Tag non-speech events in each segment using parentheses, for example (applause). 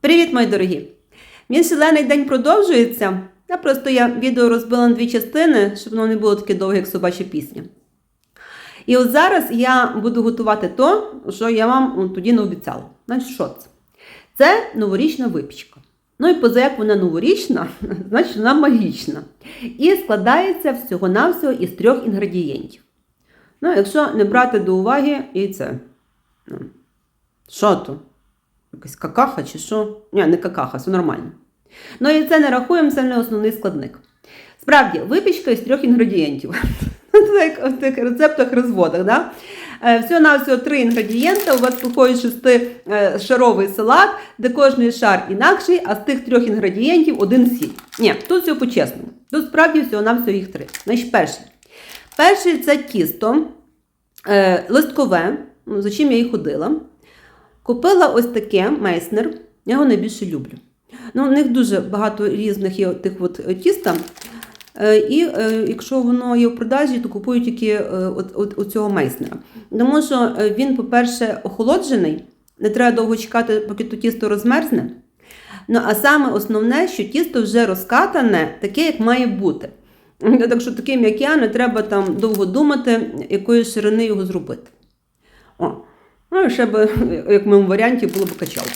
Привіт, мої дорогі! Мій шалений день продовжується. Я просто я відео розбила на дві частини, щоб воно не було таке довге, як собача пісня. І от зараз я буду готувати то, що я вам тоді не обіцяла. Значить, що це? Це новорічна випічка. Ну і поза як вона новорічна, (laughs) значить вона магічна. І складається всього-навсього із трьох інгредієнтів. Ну, якщо не брати до уваги яйце. Ну, Що то? Якась какаха чи що? Ні, не какаха, все нормально. Ну і це не рахуємо, це не основний складник. Справді, випічка із трьох інгредієнтів. (laughs) Це в тих рецептах розводах. Да? Всього на всього три інгредієнти. У вас виходить шестишаровий салат, де кожний шар інакший, а з тих трьох інгредієнтів один сіль. Ні, тут все по-чесному. Тут справді всього на всього їх три. Значить, перший. Перший це тісто е, листкове, ну, за чим я і ходила. Купила ось таке мейснер. Я його найбільше люблю. Ну, у них дуже багато різних є тих от е, тіста. Е, І е, якщо воно є в продажі, то купую тільки от, от, цього мейснера. Тому що він, по-перше, охолоджений, не треба довго чекати, поки то тісто розмерзне. Ну, а саме основне, що тісто вже розкатане, таке, як має бути. Так що таке м'яке, не треба там довго думати, якої ширини його зробити. О, ну і ще б, як в моєму варіанті, було б качалка.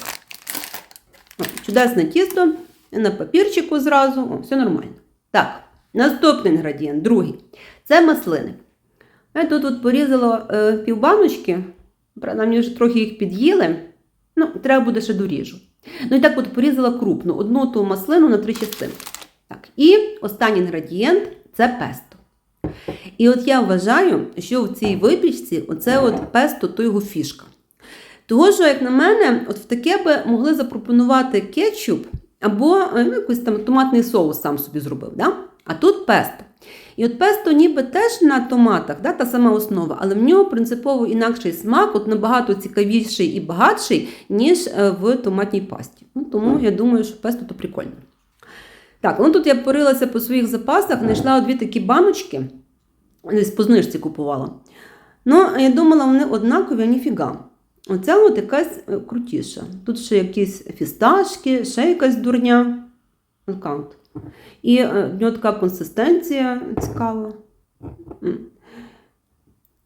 О, чудесне тісто, на папірчику зразу, о, все нормально. Так, наступний інгредієнт, другий. Це маслини. Я тут от порізала е, півбаночки, мені вже трохи їх під'їли. Ну, треба буде ще доріжу. Ну і так от порізала крупну, одну ту маслину на три частини. Так, і останній інгредієнт це песто. І от я вважаю, що в цій випічці оце от песто то його фішка. Того, що, як на мене, от в таке би могли запропонувати кетчуп або е, ну, якийсь там томатний соус сам собі зробив. Да? А тут песто. І от песто ніби теж на томатах, да, та сама основа, але в нього принципово інакший смак, от набагато цікавіший і багатший, ніж е, в томатній пасті. Ну, тому я думаю, що песто то прикольно. Так, ну тут я порилася по своїх запасах, знайшла дві такі баночки, десь по знижці купувала. Ну, я думала, вони однакові, а ніфіга. Оця от якась е, крутіша. Тут ще якісь фісташки, ще якась дурня. Аккаунт. І е, в нього така консистенція цікава.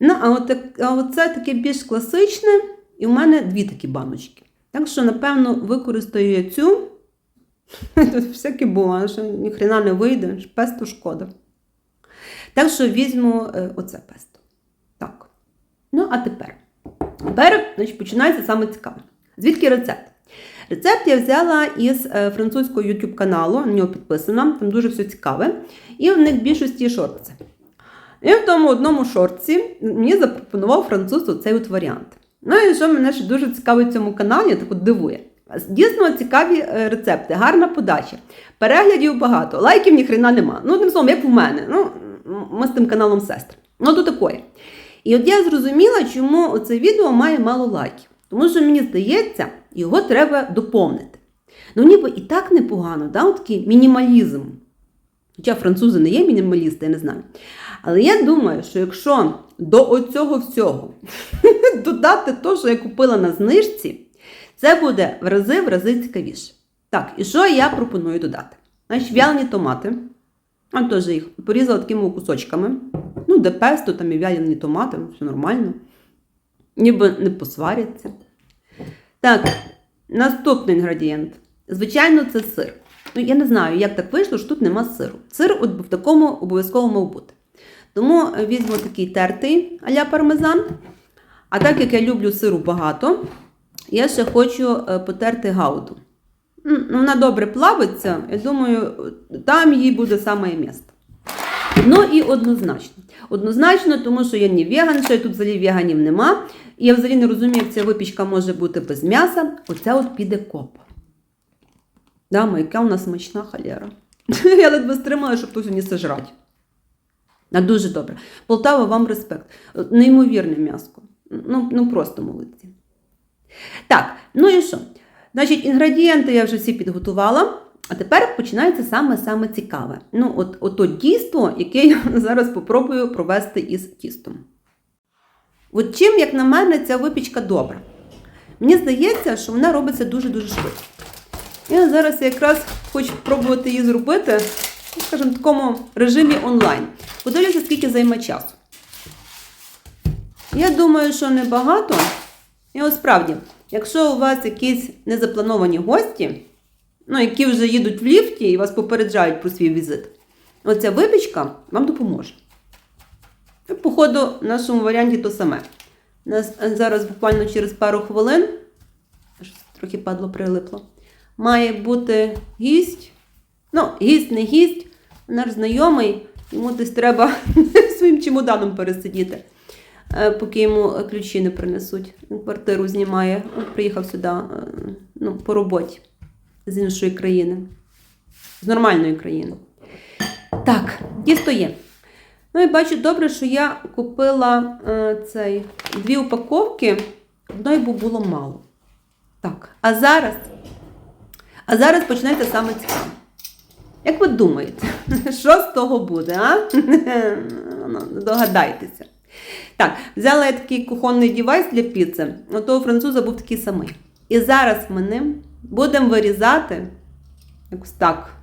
Ну, а, от, а оце таке більш класичне, і в мене дві такі баночки. Так що, напевно, використаю я цю. (laughs) Тут всяке буває, що ніхрена не вийде, ж песто шкода. Так що візьму е, оце песто. Так. Ну, а тепер. Тепер значить, починається саме цікаве. Звідки рецепт? Рецепт я взяла із е, французького YouTube каналу, на нього підписано, там дуже все цікаве. І в них в більшості шорти. І в тому одному шорці мені запропонував француз цей от варіант. Ну і що мене ще дуже цікавить в цьому каналі, так от дивує. Дійсно цікаві е, рецепти, гарна подача. Переглядів багато, лайків ніхрена нема. Ну, тим словом, як у мене. Ну, ми з тим каналом сестри. Ну, то такое. І от я зрозуміла, чому це відео має мало лайків. Тому що мені здається, його треба доповнити. Ну, ніби і так непогано, да? такий мінімалізм. Хоча французи не є мінімалісти, я не знаю. Але я думаю, що якщо до оцього всього (laughs) додати те, що я купила на знижці, це буде в рази в рази цікавіше. Так, і що я пропоную додати? Значить, вялені томати. А теж їх порізала такими кусочками. Ну, де песто, там і вялені томати, ну, все нормально. Ніби не посваряться. Так, наступний інгредієнт. Звичайно, це сир. Ну, я не знаю, як так вийшло, що тут нема сиру. Сир от в такому обов'язково мав бути. Тому візьму такий тертий а-ля пармезан. А так як я люблю сиру багато, я ще хочу е, потерти гауду. Ну, Вона добре плавиться, я думаю, там їй буде саме місце. Ну і однозначно. Однозначно, тому що я не веган, що тут взагалі веганів нема. І я взагалі не розумію, як ця випічка може бути без м'яса. Оця от піде коп. Да, яка у нас смачна халера. (laughs) Я ледве стримала, щоб тут не сожрати. А дуже добре. Полтава, вам респект. Неймовірне м'яско. Ну, ну просто молодці. Так, ну і що? Значить, інгредієнти я вже всі підготувала. А тепер починається саме-саме цікаве. Ну, от, от то дійство, яке я (laughs) зараз попробую провести із тістом. От чим, як на мене, ця випічка добра? Мені здається, що вона робиться дуже-дуже швидко. Я зараз якраз хочу спробувати її зробити, ну, скажімо, в такому режимі онлайн. Подивлюся, скільки займе часу. Я думаю, що небагато. І от справді, якщо у вас якісь незаплановані гості, ну, які вже їдуть в ліфті і вас попереджають про свій візит, оця випічка вам допоможе. І, Походу, в нашому варіанті то саме. У нас зараз буквально через пару хвилин, трохи падло прилипло, має бути гість. Ну, гість, не гість, наш знайомий, йому десь треба (laughs) своїм чемоданом пересидіти, е, поки йому ключі не принесуть. Квартиру знімає. Приїхав сюди е, ну, по роботі з іншої країни, з нормальної країни. Так, тісто є. Ну і бачу, добре, що я купила е, цей, дві упаковки, одної було мало. Так, а зараз, а зараз почнеться саме цікаве. Як ви думаєте, (laughs) що з того буде, а? (laughs) Ну, Догадайтеся. Так, взяла я такий кухонний девайс для піци, у того француза був такий самий. І зараз ми ним будемо вирізати якось так.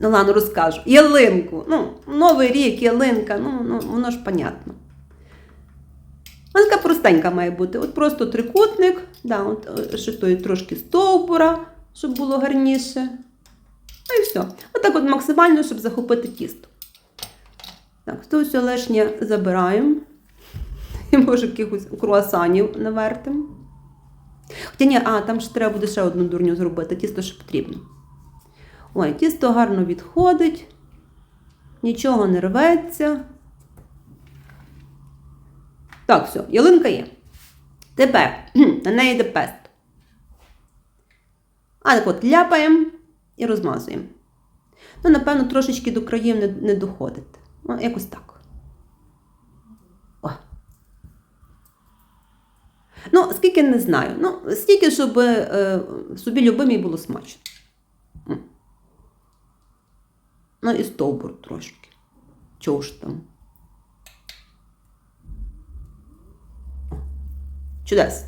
Ну, ладно, розкажу. Ялинку. Ну, Новий рік, ялинка, ну, ну воно ж понятно. Вона така простенька має бути. От просто трикутник, да, от, е, ще той трошки стовбура, щоб було гарніше. Ну і все. Отак от максимально, щоб захопити тісто. Так, то все лишнє забираємо. І може якихось круасанів навертимо. Хоча ні, а, там ще треба буде ще одну дурню зробити, тісто ще потрібно. Ой, тісто гарно відходить, нічого не рветься. Так, все, ялинка є. Тепер (clears throat) на неї йде песто. А так от ляпаємо і розмазуємо. Ну, напевно, трошечки до країв не, не доходить. Ну, якось так. О. Ну, скільки не знаю. Ну, стільки, щоб е, собі любимій було смачно. Ну, і стовбур трошки. Чого ж там? Чудес.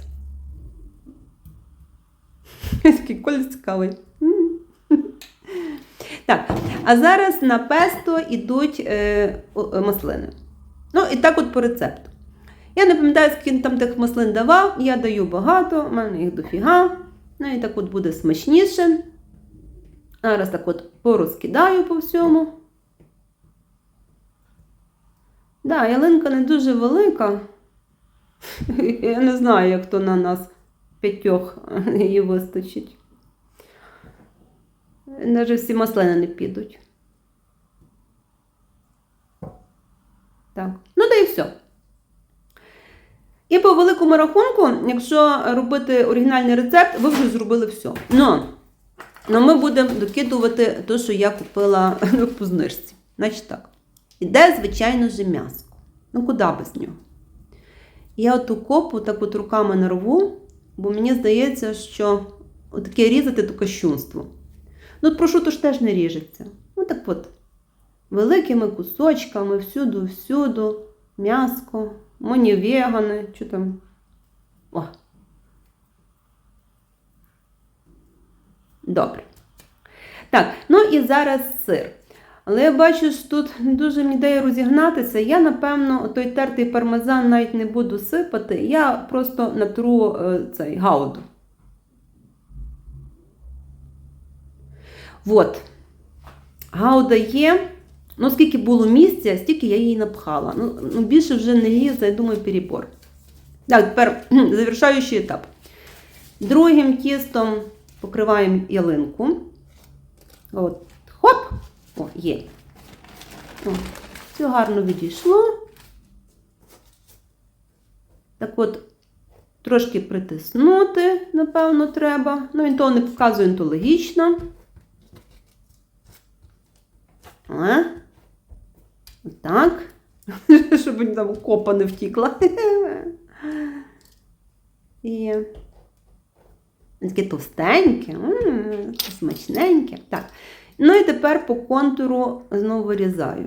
(laughs) Такий колір цікавий. Так, а зараз на песто йдуть е, е, маслини. Ну, і так от по рецепту. Я не пам'ятаю, скільки там тих маслин давав, я даю багато, у мене їх дофіга. Ну і так от буде смачніше. Зараз так от порозкидаю по всьому. Да, ялинка не дуже велика. (laughs) Я не знаю, як то на нас п'ятьох (laughs) її вистачить. Навіть всі маслини не підуть. Так, ну та і все. І по великому рахунку, якщо робити оригінальний рецепт, ви вже зробили все. Ну, ну ми будемо докидувати те, що я купила (laughs) по знижці. Значить так. Іде, звичайно же, м'яско. Ну, куди без нього? Я оту копу так от руками не рву, бо мені здається, що таке різати то кощунство. Ну, от прошуто ж теж не ріжеться. Ну так от, великими кусочками, всюду, всюду, м'яско, мені вегани, що там. О. Добре. Так, ну і зараз сир. Але я бачу, що тут не дуже мені дає розігнатися. Я, напевно, той тертий пармезан навіть не буду сипати. Я просто натру е, цей гауду. От. Гауда є. Ну, скільки було місця, стільки я її напхала. Ну, ну більше вже не лізе, я думаю, перебор. Так, тепер завершаючий етап. Другим тістом покриваємо ялинку. От, хоп! О, є. О, все гарно відійшло. Так от, трошки притиснути, напевно, треба. Ну, він того не показує, то логічно. А? Так. (laughs) Щоб там копа не втікла. І таке товстеньке, смачненьке. Так. Ну і тепер по контуру знову вирізаю.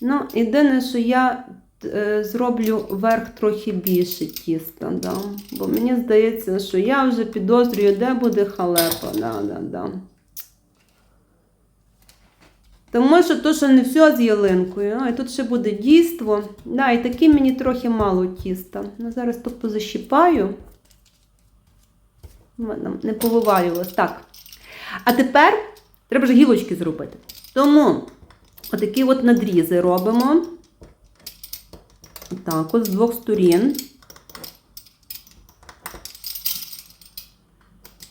Ну, єдине, що я е, зроблю верх трохи більше тіста, да. бо мені здається, що я вже підозрюю, де буде халепа. Да, да, да. Тому що то, що не все з ялинкою, ну, і тут ще буде дійство. Да, і таки мені трохи мало тіста. Ну, зараз то позащіпаю. Не повивалювалось. Так. А тепер треба ж гілочки зробити. Тому отакі от надрізи робимо. Так, от з двох сторін.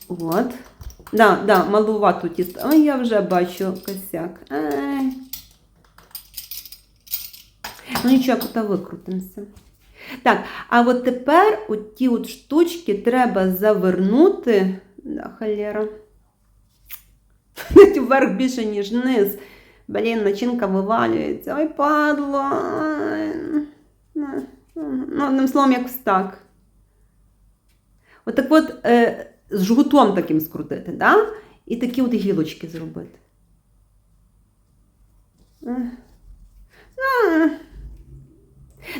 От. Да, да, малувато тісто. Ой, я вже бачу косяк. Ай. Ну нічого, кота викрутимося. Так, а от тепер от ті от штучки треба завернути. Да, холера. (laughs) Вверх більше, ніж низ. Блін, начинка вивалюється. Ой, падло. Ну, одним словом, якось так. От так от е, з жгутом таким скрутити, да? і такі от гілочки зробити. Ну,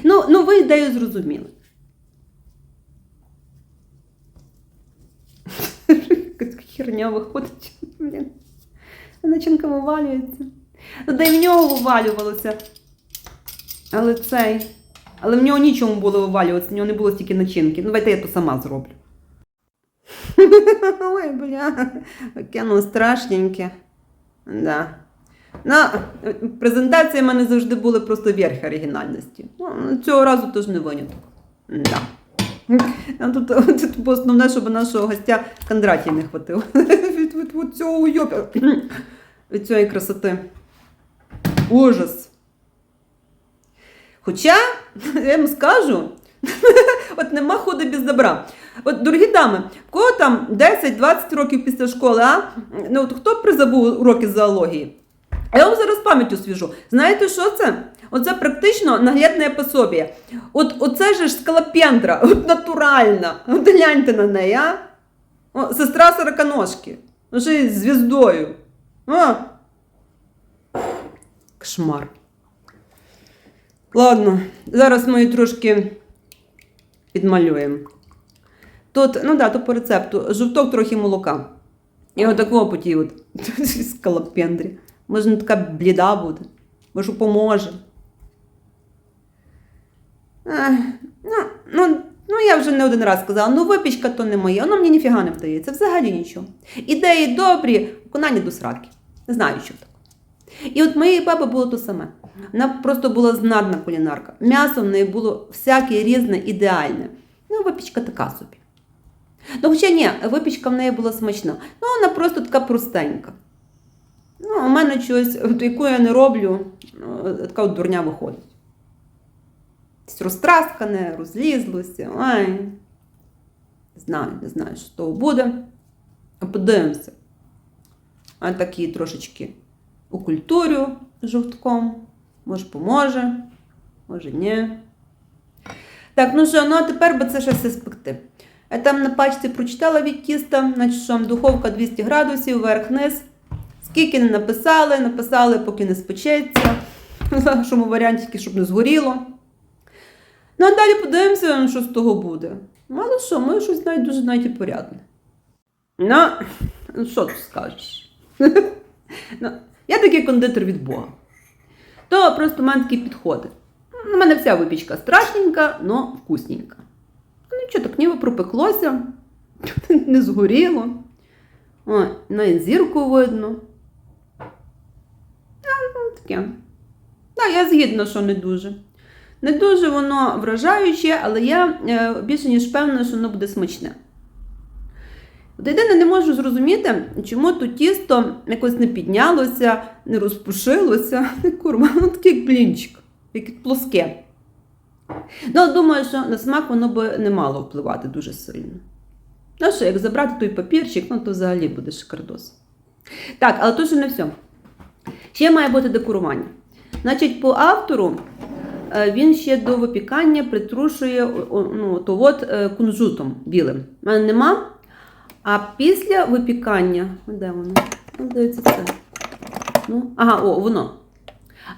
Ну, ну ви ідею зрозуміли. (laughs) Херня виходить. Начинка вивалюється. Ну, де й в нього вивалювалося. Але цей. Але в нього нічому було вивалюватися, в нього не було стільки начинки. Ну, давайте я то сама зроблю. (laughs) Ой, бля, ну страшненьке. Да. Ну, презентації в мене завжди були просто верх оригінальності. Ну, цього разу теж не виняток. Да. Тут, тут основне, щоб нашого гостя Кондратій не хватило. (laughs) Від, від, від цього уйобя. Від цієї красоти. Ужас. Хоча, я вам скажу, (laughs) от нема ходу без добра. От, дорогі дами, кого там 10-20 років після школи, а? Ну, от хто призабув уроки з зоології? Я вам зараз пам'ять освіжу. Знаєте, що це? Оце практично наглядне пособіє. От оце же ж скалопендра, от натуральна. От гляньте на неї, а? О, сестра сороконожки. Ну, ще й звіздою. А? Кошмар. Ладно, зараз ми її трошки підмалюємо. Тут, ну да, то по рецепту. Жовток трохи молока. І отакого потій от (laughs) скалопендрі. Може, не така бліда буде. Може, поможе. Ех, Ну, ну, ну, я вже не один раз сказала, ну випічка то не моє, воно мені ніфіга не вдається, взагалі нічого. Ідеї добрі, виконання до сраки. Не знаю, що так. І от моєї баби було то саме. Вона просто була знатна кулінарка. М'ясо в неї було всяке різне, ідеальне. Ну, випічка така собі. Ну, хоча ні, випічка в неї була смачна. Ну, вона просто така простенька. Ну, у мене щось, яку я не роблю, ну, така от дурня виходить. Розтраскане, розлізлося. Ай. Знаю, не знаю, що того буде. А Подивимося. А такі трошечки укультурю жовтком. Може, поможе, може, ні. Так, ну що, ну а тепер би це ще все спекти. Я там на пачці прочитала від тіста, значить, що духовка 200 градусів, верх-низ. Скільки не написали, написали, поки не спечеться. (laughs) В нашому варіанті, щоб не згоріло. Ну, а далі подивимося, що з того буде. Мало що, ми щось навіть дуже навіть порядне. Ну, ну, що ти скажеш? (laughs) ну, я такий кондитер від Бога. То просто в мене такі підходи. У мене вся випічка страшненька, але вкусненька. Ну, так ніби пропеклося, (laughs) не згоріло. О, навіть зірку видно. Ну, таке. Так, я згідна, що не дуже. Не дуже воно вражаюче, але я е, більше ніж певна, що воно буде смачне. От єдине не можу зрозуміти, чому то тісто якось не піднялося, не розпушилося. (laughs) Курва, воно таке як блінчик, як плоске. Ну, думаю, що на смак воно би не мало впливати дуже сильно. Ну що, як забрати той папірчик, ну то взагалі буде шикардос. Так, але то ще не все. Ще має бути декорування. Значить, по автору е, він ще до випікання притрушує ну, то от е, кунжутом білим. У мене нема. А після випікання, де воно? Здається, це. Ну, ага, о, воно.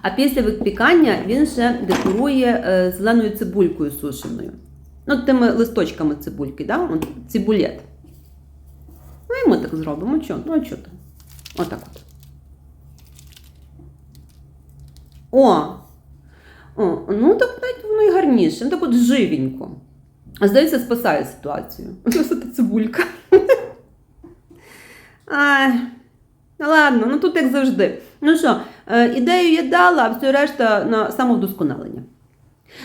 А після випікання він ще декорує е, зеленою цибулькою сушеною. Ну, тими листочками цибульки, да? От, цибулет. Ну і ми так зробимо. Чо? Ну, чого там? Отак от. О! О, ну так навіть воно і гарніше. Ну так от живенько. А здається, спасає ситуацію. (laughs) Ось цибулька. (laughs) Ай, ладно, ну тут як завжди. Ну що, е, ідею я дала, а все решта на самовдосконалення.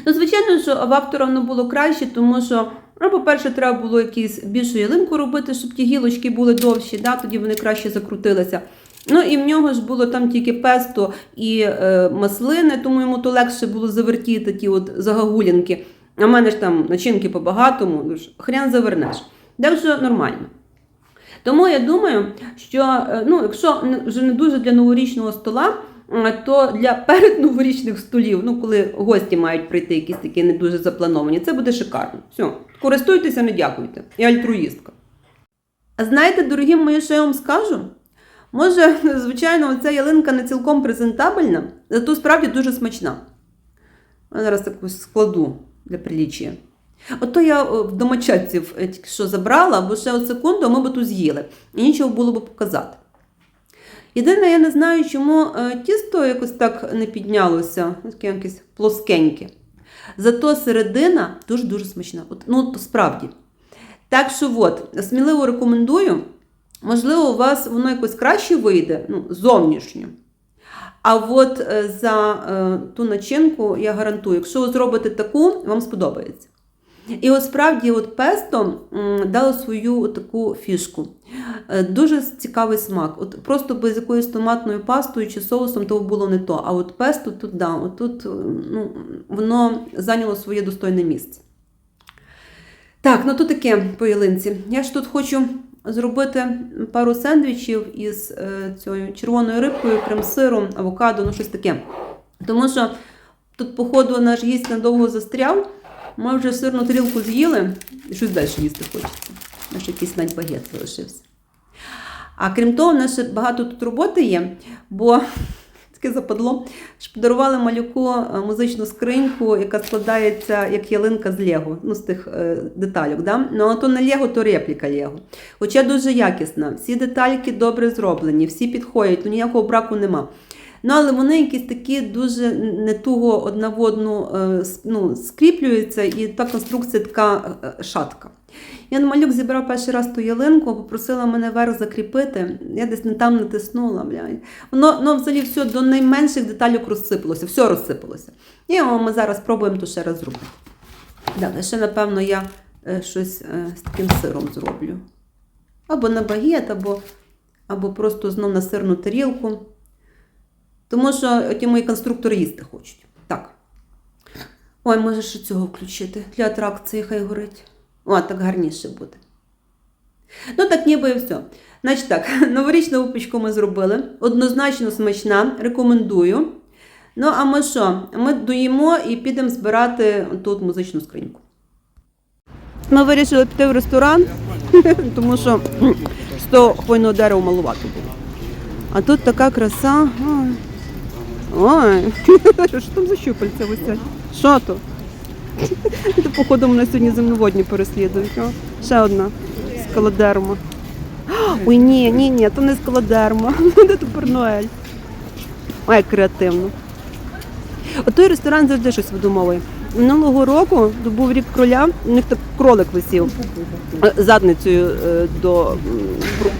Ну, звичайно, що в автора воно було краще, тому що, ну, по-перше, треба було якусь більшу ялинку робити, щоб ті гілочки були довші, да? тоді вони краще закрутилися. Ну і в нього ж було там тільки песто і е, маслини, тому йому то легше було завертіти ті от загагулянки. А в мене ж там начинки по-багатому, ну хрен завернеш. Так що нормально. Тому я думаю, що е, ну, якщо вже не дуже для новорічного стола, е, то для передноворічних столів, ну коли гості мають прийти, якісь такі не дуже заплановані, це буде шикарно. Все, користуйтеся, не дякуйте. Я альтруїстка. А знаєте, дорогі мої, що я вам скажу? Може, (laughs) звичайно, ця ялинка не цілком презентабельна, зато справді дуже смачна. Я зараз якусь складу для приліччя. Ото я е, домочадців е, тільки що забрала, бо ще от секунду ми б тут з'їли. І нічого було б показати. Єдине, я не знаю, чому е, тісто якось так не піднялося, таке якесь плоскеньке. Зато середина дуже-дуже смачна. От, ну, справді. Так що от, сміливо рекомендую. Можливо, у вас воно якось краще вийде, ну, зовнішньо. А от за ту начинку я гарантую, якщо ви зробите таку, вам сподобається. І от справді от песто дало свою таку фішку. Е, Дуже цікавий смак. От просто без якоюсь томатною пастою чи соусом то було не то. А от песто тут, да, от тут е, ну, воно зайняло своє достойне місце. Так, ну то таке по ялинці. Я ж тут хочу зробити пару сендвічів із е, цією червоною рибкою, крем-сиром, авокадо, ну щось таке. Тому що тут, походу, наш гість надовго застряв. Ми вже сирну тарілку з'їли, і щось далі їсти хочеться. Наш якийсь навіть багет залишився. А крім того, в нас ще багато тут роботи є, бо (laughs) таке западло, що подарували малюку е, музичну скриньку, яка складається як ялинка з Лего, ну з тих е, детальок. Да? Ну, а то не Лего, то репліка Лего. Хоча дуже якісна, всі детальки добре зроблені, всі підходять, ну ніякого браку нема. Ну, але вони якісь такі дуже не туго одна в е, ну, скріплюються, і та конструкція така е, шатка. Я малюк зібрав перший раз ту ялинку, попросила мене верх закріпити. Я десь не там натиснула. Бля. Воно ну, взагалі все до найменших деталей розсипалося, все розсипалося. І о, ми зараз спробуємо то ще раз зробити. Так, ще, напевно, я е, щось з таким сиром зроблю. Або на багет, або, або просто знов на сирну тарілку. Тому що ті мої конструктори їсти хочуть. Так. Ой, може ще цього включити. Для атракції хай горить. О, так гарніше буде. Ну, так ніби і все. Значить так, (laughs) новорічну випічку ми зробили. Однозначно смачна, рекомендую. Ну, а ми що? Ми доїмо і підемо збирати тут музичну скриньку. Ми вирішили піти в ресторан, (laughs) тому що з того хвойного дерева малувати було. А тут така краса. Ой. Що там за щупальця висять? Що то? То, походу, мене сьогодні земноводні переслідують. О, ще одна скалодерма. Ой, ні, ні, ні, то не скалодерма. (laughs) Де тепер Ноель? Ой, як креативно. От той ресторан завжди щось видумовує. Минулого року то був рік кроля, у них так кролик висів е, задницею е, до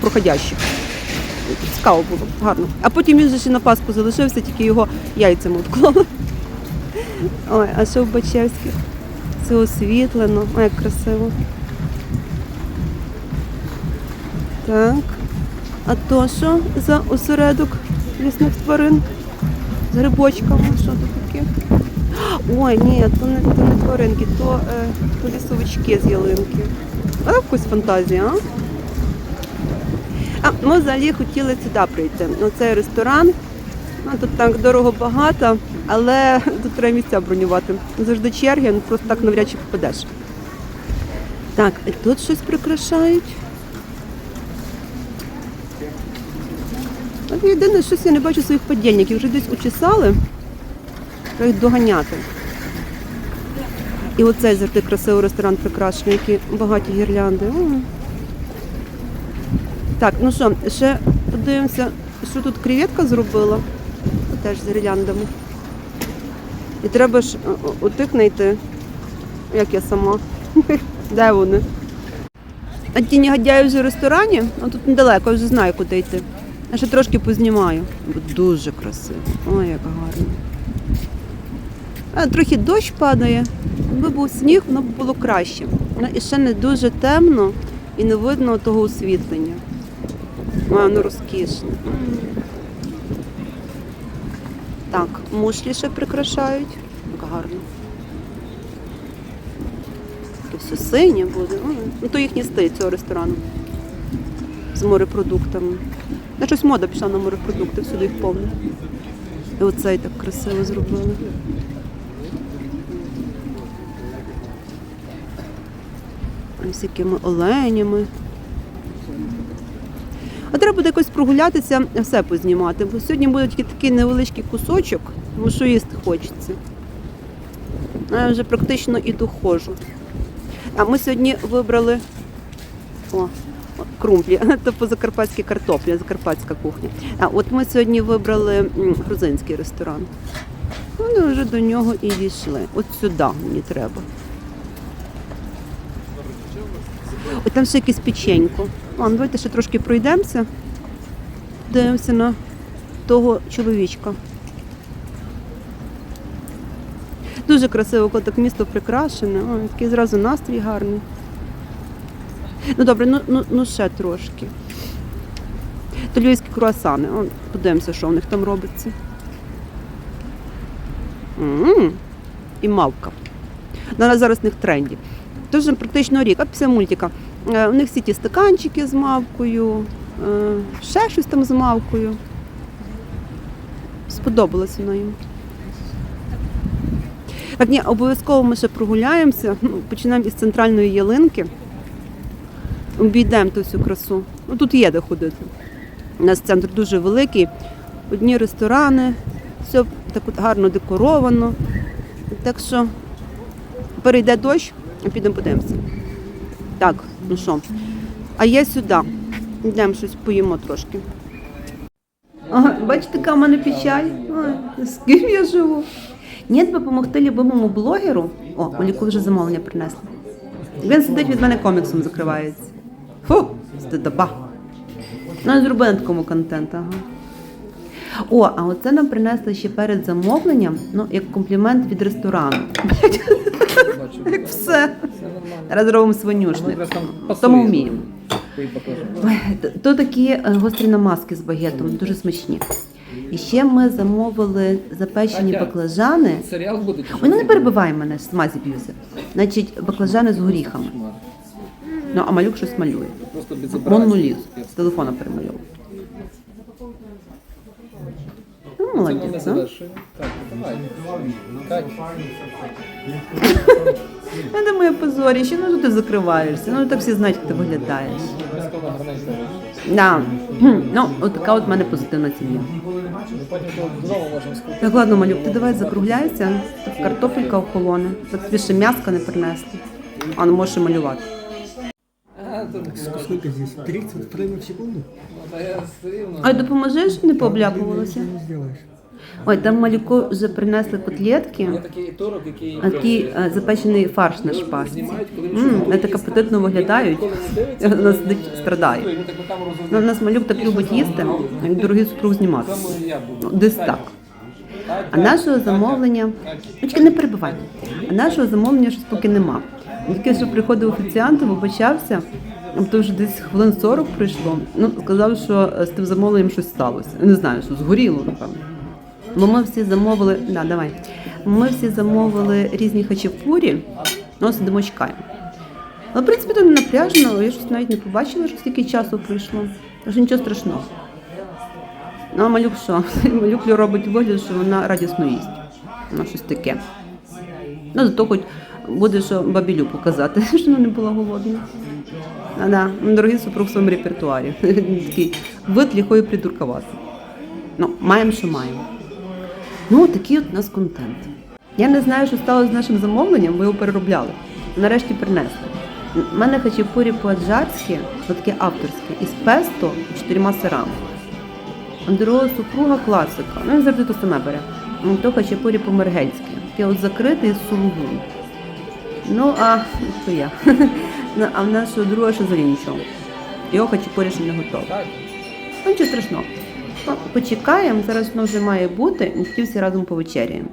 проходящих. Цікаво було, гарно. А потім він же ще на Пасху залишився, тільки його яйцями вклали. Ой, а що в Бачевських? Все освітлено. Ой, як красиво. Так. А то що за осередок лісних тварин? З грибочками, що тут таке? Ой, ні, то не, то не тваринки, то, е, то лісовички з ялинки. А якось фантазія, а? А ми взагалі хотіли сюди прийти, на цей ресторан. Ну, тут так дорого багато, але тут треба місця бронювати. Завжди черги, ну просто так навряд чи попадеш. Так, і тут щось прикрашають. От єдине, щось я не бачу своїх подільників. Вже десь учесали. Треба їх доганяти. І оцей завжди красивий ресторан прикрашений, які багаті гірлянди. Так, ну що, ще подивимося, що тут креветка зробила. Теж з гірляндами. І треба ж о, отих знайти, як я сама. (laughs) Де вони? А ті негодяї вже в ресторані, а тут недалеко, вже знаю, куди йти. Я ще трошки познімаю. Дуже красиво. Ой, як гарно. А, трохи дощ падає. Якби був сніг, воно б було краще. Ну, І ще не дуже темно і не видно того освітлення. А, воно розкішне. Так, мушлі ще прикрашають. Як гарно. Таке все синє буде. Ну, то їхній стиль цього ресторану. З морепродуктами. На щось мода пішла на морепродукти, всюди їх повно. І оцей так красиво зробили. Ось всякими оленями. Треба буде якось прогулятися, все познімати, бо сьогодні буде тільки такий невеличкий кусочок, тому що їсти хочеться. Я вже практично і доходжу. А ми сьогодні вибрали о, крумплі, (laughs) це по закарпатській картоплі, закарпатська кухня. А от ми сьогодні вибрали грузинський ресторан. Вони вже до нього і дійшли. От сюди мені треба. Ось там ще якесь печенько. Ну давайте ще трошки пройдемося. Дивимося на того чоловічка. Дуже красиво, коли так місто прикрашене. Ой, такий зразу настрій гарний. Ну добре, ну, ну, ну ще трошки. То львівські круасани. О, подивимося, що в них там робиться. м І мавка. Вона зараз в них тренді. Тож практично рік, а після мультика. Е, У них всі ті стаканчики з мавкою, е, ще щось там з мавкою. Сподобалось воно їм. Так, ні, обов'язково ми ще прогуляємося. Ну, Починаємо із центральної ялинки. Обійдемо ту всю красу. Ну, тут є де ходити. У нас центр дуже великий. Одні ресторани, все так от гарно декоровано. Так що перейде дощ, підемо подивимося. Так, ну що, а я сюди. Йдемо щось поїмо трошки. Ага, бачите, яка в мене печаль? З ким я живу? Ні, допомогти любимому блогеру. О, Маліку вже замовлення принесли. Він сидить від мене коміксом закривається. Фу, стидоба. Ну, зробили на такому контент, ага. О, а оце нам принесли ще перед замовленням, ну, як комплімент від ресторану. Все. Зараз свинюшник. Тому вміємо. Ой, То такі е, гострі намазки з багетом, дуже смачні. І ще ми замовили запечені баклажани. Серіал буде? Ой, ну не перебивай мене, з мазі б'юся. Значить, баклажани з горіхами. Ну, а малюк щось малює. Просто Вон ліз, з телефона перемальовував. Ну, Це молодець, а? Так, давай. Кать, Я думаю, позоріще, ну що ти закриваєшся, ну так всі знають, як ти виглядаєш. Да. Хм, Ну, от така от в мене позитивна сім'я. Ми потім того додому можемо скупити. Так, ладно, малюк, ти давай закругляйся. Тут картопелька охолоне. Так тобі ще м'яска не принесли. А ну можеш і малювати. А, Сколько здесь? 30 фреймов в секунду? Та я все рівно. А допоможеш, не пообляпувалося? Ничего не сделаешь. Ой, там малюку вже принесли котлетки, Є такий турок, який а такий е, запечений фарш на шпажці. знімають, вони так апетитно виглядають. Коли не дивиться, страдає. Він так на камеру Ну, у нас малюк так любить їсти, а він дорогий супруг знімати. Ну, десь так. А нашого замовлення. Ну, чекай, не перебивай. А нашого замовлення щось поки нема. Тільки що приходив офіціант, вибачався, то вже десь хвилин 40 пройшло. Ну, сказав, що е, з тим замовленням щось сталося. Не знаю, що згоріло, напевно. Бо ми всі замовили. Да, давай. Ми всі замовили різні хачапурі, ну, сидимо чекаємо. Але, в принципі, то не напряжно, я щось навіть не побачила, що стільки часу пройшло. Тож нічого страшного. Ну, а малюк що? (laughs) Малюк робить вигляд, що вона радісно їсть. Ну, щось таке. Ну, зато хоч буде що бабілю показати, (laughs) що вона не була голодна. А, да. ну, Дорогий супруг в своєму репертуарі. (laughs) Такий вид ліхої придуркувати. Ну, маємо, що маємо. Ну, такий от у нас контент. Я не знаю, що сталося з нашим замовленням, бо його переробляли. Нарешті принесли. У мене хачапурі по-аджарськи, таке авторське, із песто і чотирма сирами. Андрова супруга класика. Ну, він завжди то саме бере. Ну, То хачапурі по-мергельськи. Таке от закритий з сулугун. Ну, а то я. (laughs) Ну, а в нашого друга ще нічого. Його хачапурі ще не готове. Ну, нічого страшного. Ну, почекаємо, зараз воно вже має бути, і тоді всі разом повечеряємо.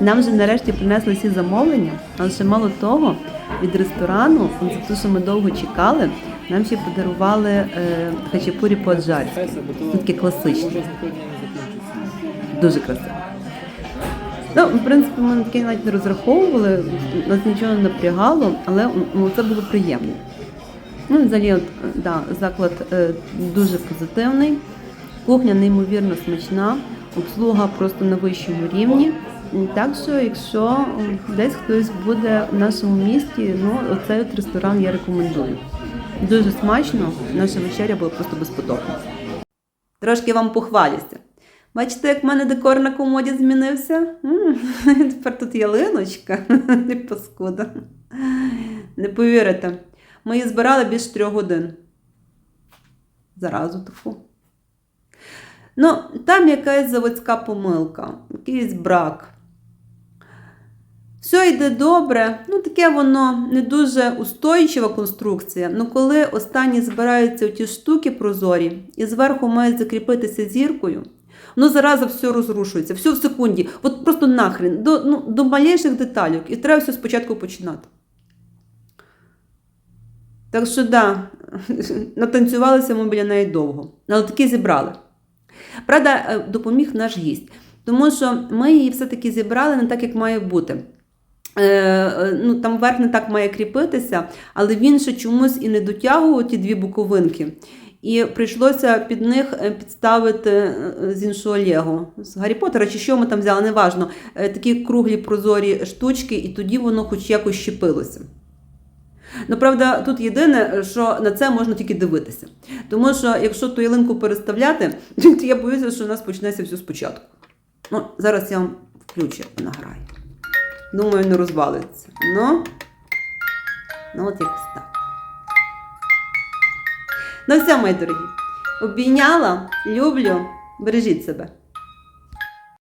Нам вже нарешті принесли всі замовлення, але ще мало того, від ресторану, за те, що ми довго чекали, нам ще подарували е, хачапурі. Може сьогодні не закінчиться. Дуже красиво. Ну, в принципі, ми таке навіть не розраховували, нас нічого не напрягало, але ну, це було приємно. Ну, взагалі, от, да, заклад е, дуже позитивний, кухня неймовірно смачна, обслуга просто на вищому рівні. Так що, якщо десь хтось буде в нашому місті, ну оцей от ресторан я рекомендую. Дуже смачно, наша вечеря була просто безподобна. Трошки вам похвалюся. Бачите, як в мене декор на комоді змінився? М, (laughs) Тепер тут ялиночка, (laughs) не паскуда. Не повірите. Ми її збирали більше трьох годин. Заразу таку. Ну, там якась заводська помилка, якийсь брак. Все йде добре, ну таке воно не дуже устойчива конструкція. Ну коли останні збираються ті штуки прозорі і зверху мають закріпитися зіркою, ну зараза все розрушується, все в секунді. От просто нахрен, до, ну, до малейших деталей. І треба все спочатку починати. Так що да, (laughs) натанцювалися ми біля неї довго, але таки зібрали. Правда, е, допоміг наш гість, тому що ми її все-таки зібрали не так, як має бути. Е, е, ну, там верх не так має кріпитися, але він ще чомусь і не дотягував ті дві буковинки. І прийшлося під них підставити з іншого Лего, з Гаррі Поттера, чи що ми там взяли, неважно. Такі круглі прозорі штучки, і тоді воно хоч якось щепилося. Ну, правда, тут єдине, що на це можна тільки дивитися. Тому що якщо ту ялинку переставляти, (laughs) то я боюся, що у нас почнеться все спочатку. Ну, зараз я вам включу, вона грає. Думаю, не розвалиться. Ну, ну от якось так. Ну все, мої дорогі. Обійняла, люблю, бережіть себе.